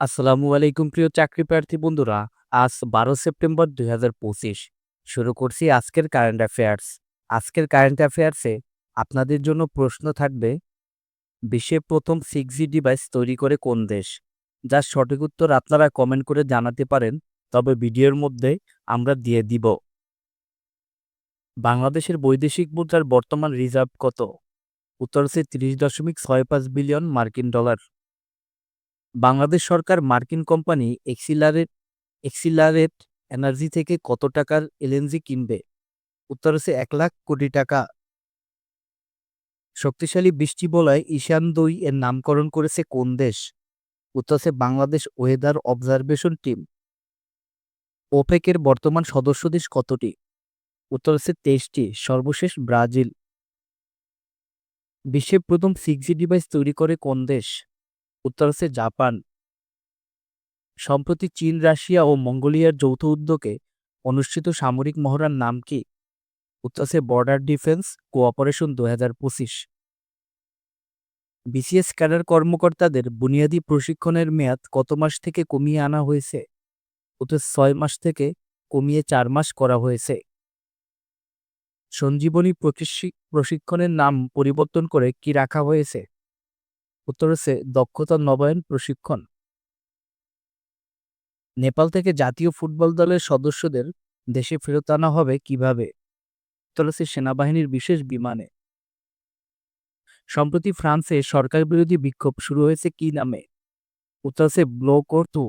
আসসালামু আলাইকুম প্রিয় চাকরি প্রার্থী বন্ধুরা, আজ বারো সেপ্টেম্বর দুই হাজার পঁচিশ। শুরু করছি আজকের কারেন্ট অ্যাফেয়ার্স আজকের কারেন্ট অ্যাফেয়ার্সে আপনাদের জন্য প্রশ্ন থাকবে, বিশ্বের প্রথম সিক্স ডিভাইস তৈরি করে কোন দেশ? যার সঠিক উত্তর আপনারা কমেন্ট করে জানাতে পারেন, তবে ভিডিওর মধ্যে আমরা দিয়ে দিব। বাংলাদেশের বৈদেশিক মুদ্রার বর্তমান রিজার্ভ কত? উত্তর হচ্ছে তিরিশ দশমিক ছয় পাঁচ বিলিয়ন মার্কিন ডলার। বাংলাদেশ সরকার মার্কিন কোম্পানি এক্সিলারেট এক্সিলারেট এনার্জি থেকে কত টাকার এলএনজি কিনবে? উত্তর হচ্ছে এক লাখ কোটি টাকা। শক্তিশালী বৃষ্টি বলয় ঈশান দুই এর নামকরণ করেছে কোন দেশ? উত্তর হচ্ছে বাংলাদেশ ওয়েদার অবজারভেশন টিম। ওপেকের বর্তমান সদস্য দেশ কতটি? উত্তর হচ্ছে তেইশটি, সর্বশেষ ব্রাজিল। বিশ্বের প্রথম সিক্স ডিভাইস তৈরি করে কোন দেশ? উত্তর হচ্ছে জাপান। সম্প্রতি চীন, রাশিয়া ও মঙ্গোলিয়ার যৌথ উদ্যোগে অনুষ্ঠিত সামরিক মহড়ার নাম কি? উত্তর হচ্ছে বর্ডার ডিফেন্স কোঅপারেশন দু হাজার পঁচিশ বিসিএস ক্যাডার কর্মকর্তাদের বুনিয়াদী প্রশিক্ষণের মেয়াদ কত মাস থেকে কমিয়ে আনা হয়েছে? উত্তর ছয় মাস থেকে কমিয়ে চার মাস করা হয়েছে। সঞ্জীবনী প্রশিক্ষি- প্রশিক্ষণের নাম পরিবর্তন করে কি রাখা হয়েছে? উত্তর হচ্ছে দক্ষতা নবায়ন প্রশিক্ষণ। নেপাল থেকে জাতীয় ফুটবল দলের সদস্যদের দেশে ফেরত আনা হবে কীভাবে? উত্তর সেনাবাহিনীর বিশেষ বিমানে। সম্প্রতি ফ্রান্সে সরকার বিরোধী বিক্ষোভ শুরু হয়েছে কি নামে? উত্তর হচ্ছে ব্লোকোর্তু।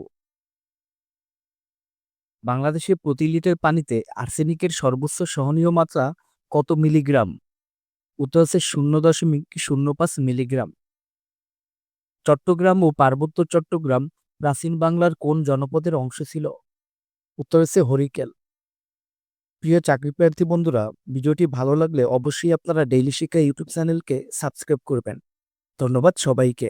বাংলাদেশে প্রতি লিটার পানিতে আর্সেনিকের সর্বোচ্চ সহনীয় মাত্রা কত মিলিগ্রাম? উত্তর হচ্ছে শূন্য দশমিক শূন্য পাঁচ মিলিগ্রাম। চট্টগ্রাম ও পার্বত্য চট্টগ্রাম প্রাচীন বাংলার কোন জনপদের অংশ ছিল? উত্তর হচ্ছে হরিকেল। প্রিয় চাকরি প্রার্থী বন্ধুরা, ভিডিওটি ভালো লাগলে অবশ্যই আপনারা ডেইলি শিক্ষা ইউটিউব চ্যানেলকে সাবস্ক্রাইব করবেন। ধন্যবাদ সবাইকে।